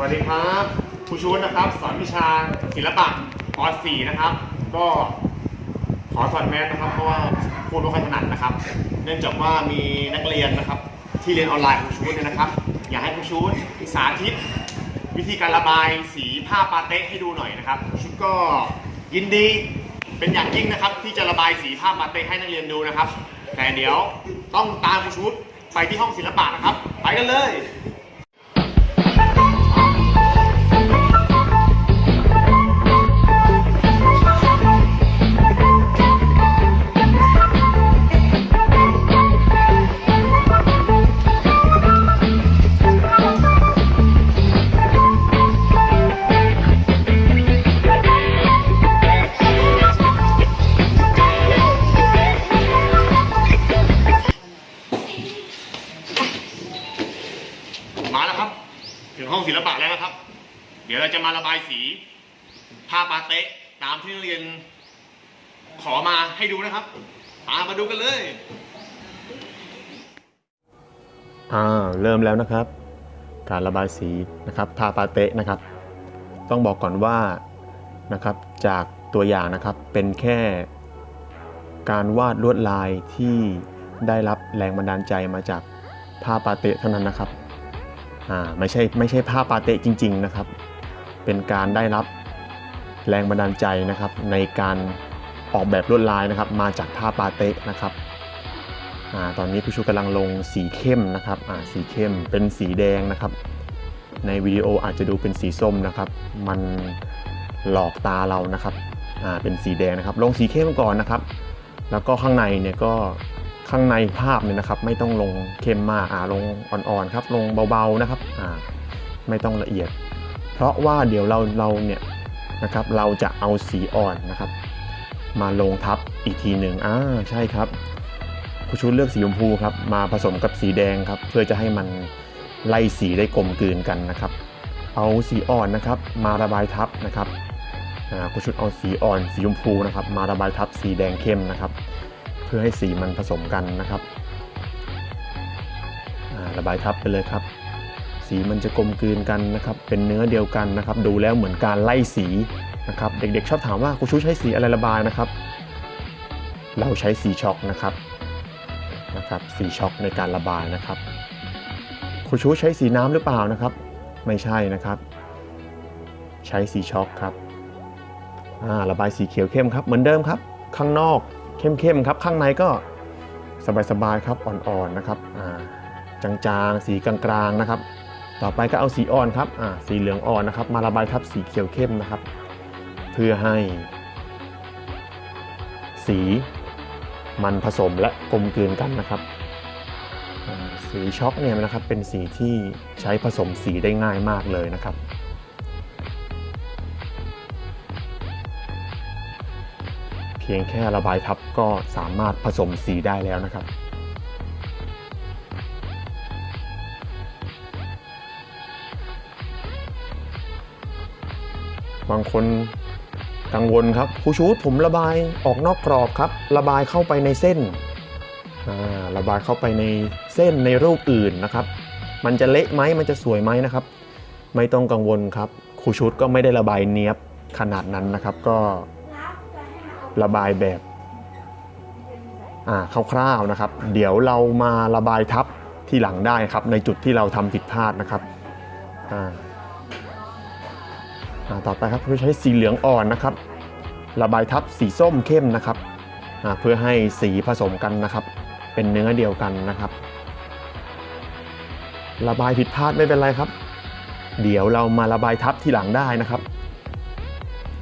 วัสดีครับครูชูนนะครับ สอนวิชาศิลปะป .4 นะครับ ก็ขอถอดแมสนะครับ เพราะว่าพูดไม่ค่อยถนัดนะครับ เนื่องจากว่ามีนักเรียนนะครับ ที่เรียนออนไลน์ของครูชูนเนี่ยนะครับ อยากให้ครูชูนสาธิต วิธีการระบายสีผ้าปาเต๊ะให้ดูหน่อยนะครับครูชุดก็ยินดีเป็นอย่างยิ่งนะครับ ที่จะระบายสีผ้าปาเต๊ะให้นักเรียนดูนะครับ แต่เดี๋ยวต้องตามครูชุดไปที่ห้องศิลปะนะครับ ไปกันเลย ราจะมาระบายสีผ้าปาเต๊ะตามที่นักเรียน ขอมาให้ดูนะครับตามาดูกันเลย อ่าเริ่มแล้วนะครับ การระบายสีนะครับทาปาเตะนะครับ ต้องบอกก่อนว่านะครับจากตัวอย่างนะครับเป็นแค่การวาดลวดลายที่ได้รับแรงบันดาลใจมาจากผ้าปาเตะเท่านั้นนะครับ อ่าไม่ใช่ไม่ใช่ผ้าปาเตะจริง ๆ นะครับ เป็นการได้รับแรงบันดาลใจนะครับในการออกแบบลวดลายนะครับ มาจากผ้าปาเตะนะครับอาตอนนี้ผู้ชูกำลังลงสีเข้มนะครับอ่าสีเข้มเป็นสีแดงนะครับ ในวิดีโออาจจะดูเป็นสีส้มนะครับ มันหลอกตาเรานะครับอ่าเป็นสีแดงนะครับ ลงสีเข้มก่อนนะครับ แล้วก็ข้างในเนี่ยก็ข้างในภาพเนี่ยนะครับ ไม่ต้องลงเข้มมากอ่าลงอ่อนๆครับ ลงเบาๆนะครับอ่าไม่ต้องละเอียด เพราะว่าเดี๋ยวเราเราเนี่ยนะครับเราจะเอาสีอ่อนนะครับ มาลงทับอีกทีหนึ่งอ่าใช่ครับครูชูเลือกสีชมพูครับมาผสมกับสีแดงครับ เพื่อจะให้มันไล่สีได้กลมกลืนกันนะครับ เอาสีอ่อนนะครับ มาระบายทับนะครับครูชุดเอาสีอ่อนสีชมพูนะครับ มาระบายทับสีแดงเข้มนะครับ เพื่อให้สีมันผสมกันนะครับระบายทับไปเลยครับ สีมันจะกลมกลืนกันนะครับเป็นเนื้อเดียวกันนะครับดูแล้วเหมือนการไล่สีนะครับเด็กๆชอบถามว่าครูชูใช้สีอะไรระบายนะครับ เราใช้สีช็อกนะครับนะครับสีช็อกในการระบายนะครับครูชูใช้สีน้ำหรือเปล่านะครับ ไม่ใช่นะครับ ใช้สีช็อกครับอ่าระบายสีเขียวเข้มครับเหมือนเดิมครับ ข้างนอกเข้มๆครับ ข้างในก็สบายๆครับอ่อนๆนะครับอ่าจางๆ สีกลางๆนะครับ ต่อไปก็เอาสีอ่อนครับอ่าสีเหลืองอ่อนนะครับ มาระบายทับสีเขียวเข้มนะครับ เพื่อให้ สีมันผสมและกลมกลืนกันนะครับสีช็อกเนี่ยนะครับเป็นสีที่ใช้ผสมสีได้ง่ายมากเลยนะครับ เพียงแค่ระบายทับก็สามารถผสมสีได้แล้วนะครับ บางคนกังวลครับครูชูดผมระบายออกนอกกรอบครับ ระบายเข้าไปในเส้นระบายเข้าไปในเส้นในรูปอื่นนะครับ มันจะเละไหมมันจะสวยไหมนะครับ ไม่ต้องกังวลครับครูชุดก็ไม่ได้ระบายเนี้ยบขนาดนั้นนะครับ ก็ระบายแบบคร่าวๆนะครับ เดี๋ยวเรามาระบายทับที่หลังได้ครับ ในจุดที่เราทำผิดพลาดนะครับอ่า ต่อไปครับเราใช้สีเหลืองอ่อนนะครับ ระบายทับสีส้มเข้มนะครับเพื่อให้สีผสมกันนะครับ เป็นเนื้อเดียวกันนะครับ ระบายผิดพลาดไม่เป็นไรครับ เดี๋ยวเรามาระบายทับที่หลังได้นะครับ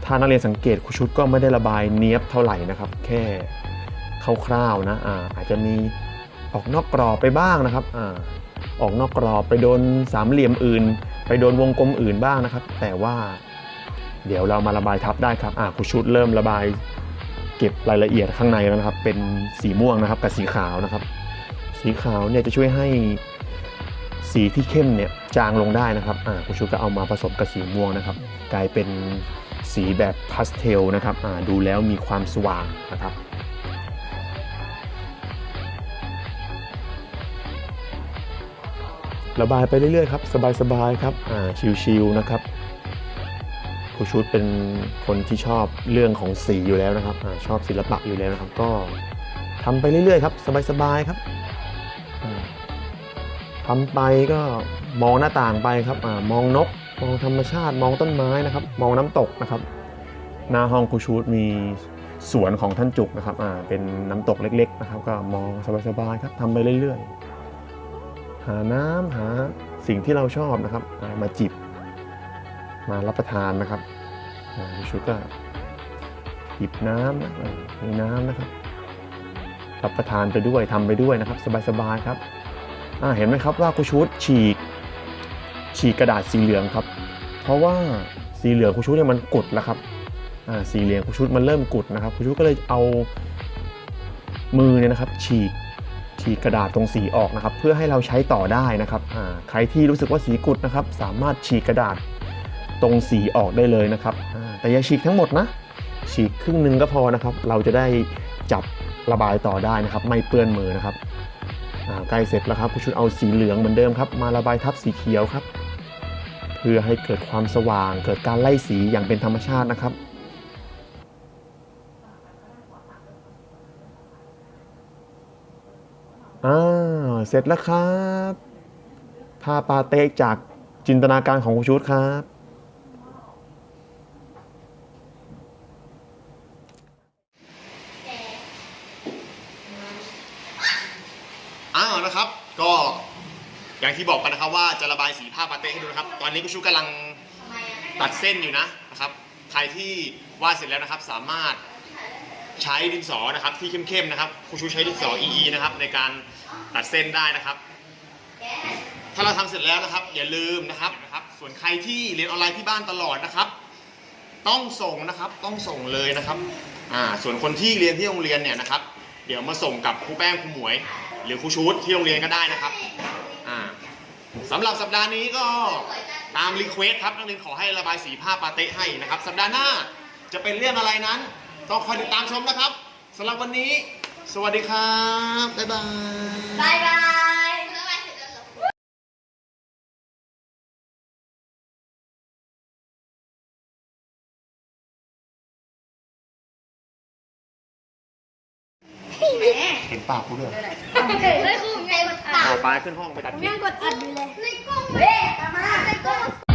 ถ้านักเรียนสังเกตครูชุดก็ไม่ได้ระบายเนี้ยบเท่าไหร่นะครับ แค่คร่าวๆนะอาอาจจะมีออกนอกกรอบไปบ้างนะครับอออกนอกกรอบไปโดนสามเหลี่ยมอื่น ไปโดนวงกลมอื่นบ้างนะครับ แต่ว่า เดี๋ยวเรามาระบายทับได้ครับอ่าครูชุดเริ่มระบายเก็บรายละเอียดข้างในแล้วนะครับ เป็นสีม่วงนะครับกับสีขาวนะครับ สีขาวเนี่ยจะช่วยให้สีที่เข้มเนี่ยจางลงได้นะครับอ่าครูชุดก็เอามาผสมกับสีม่วงนะครับ กลายเป็นสีแบบพาสเทลนะครับอ่าดูแล้วมีความสว่างนะครับระบายไปเรื่อยๆครับ สบายๆครับ อ่า ชิวๆนะครับ ครูชุดเป็นคนที่ชอบเรื่องของสีอยู่แล้วนะครับอชอบศิลปะอยู่แล้วนะครับ ก็ทำไปเรื่อยๆครับ สบายๆครับอ่าทำไปก็มองหน้าต่างไปครับอมองนก มองธรรมชาติ มองต้นไม้นะครับ มองน้ำตกนะครับ หน้าห้องครูชูดมีสวนของท่านจุกนะครับเป็นน้ำตกเล็ก ๆ นะครับ ก็มองสบายๆครับทำไปเรื่อยๆ หาน้ำหาสิ่งที่เราชอบนะครับ มาจิบ มารับประทานนะครับอ่าครูชูดก็หยิบน้ำนะมีน้ำนะครับ รับประทานไปด้วยทำไปด้วยนะครับ สบายๆครับอ่าเห็นไหมครับว่าครูชูดฉีก ฉีกกระดาษสีเหลืองครับ เพราะว่าสีเหลืองครูชุดเนี่ยมันกุดแล้วครับอ่าสีเหลืองครูชุดมันเริ่มกุดนะครับครูชุดก็เลยเอามือเนี่ยนะครับ ฉีกฉีกกระดาษตรงสีออกนะครับ เพื่อให้เราใช้ต่อได้นะครับอ่าใครที่รู้สึกว่าสีกุดนะครับ สามารถฉีกกระดาษ ตรงสีออกได้เลยนะครับอ่าแต่อย่าฉีกทั้งหมดนะ ฉีกครึ่งหนึ่งก็พอนะครับ เราจะได้จับระบายต่อได้นะครับ ไม่เปื้อนมือนะครับอ่าใกล้เสร็จแล้วครับครูชุดเอาสีเหลืองเหมือนเดิมครับ มาระบายทับสีเขียวครับ เพื่อให้เกิดความสว่าง เกิดการไล่สีอย่างเป็นธรรมชาตินะครับอ่าเสร็จแล้วครับท่าปาเต็กจากจินตนาการของครูชุดครับ อ้าวนะครับ ก็อย่างที่บอกกั นะครับว่าจะระบายสีผ้าปาเต้ให้ดูนะครับ ตอนนี้กุชูกำลังตัดเส้นอยู่นะนะครับ ใครที่วาดเสร็จแล้วนะครับ สามารถใช้ดินสอนะครับ ที่เข้มๆนะครับครูชูใช้ดินสอ EE นะครับ ในการตัดเส้นได้นะครับ ถ้าเราทำเสร็จแล้วนะครับ อย่าลืมนะครับนะครับ ส่วนใครที่เรียนออนไลน์ที่บ้านตลอดนะครับ ต้องส่งนะครับต้องส่งเลยนะครับอ่าส่วนคนที่เรียนที่โรงเรียนเนี่ยนะครับ เดี๋ยวมาส่งกับครูแป้งครูหมวย หรือครูชูดที่โรงเรียนก็ได้นะครับ สำหรับสัปดาห์นี้ก็ตามรีเควสครับนักเรียนขอให้ระบายสีผ้าปาเต้ให้นะครับ สัปดาห์หน้าจะเป็นเรื่องอะไรนั้น ต้องคอยติดตามชมนะครับสำหรับวันนี้ สวัสดีครับ บ๊ายบาย บายบายแหม เห็นปากกูด้วย เฮ้ยครู ไงกดอัดเอาปลายขึ้นห้องไปตัดผมคลิยัปงกดอัดอยู่เลยในกล้องเฮ้ยมาในกล้อง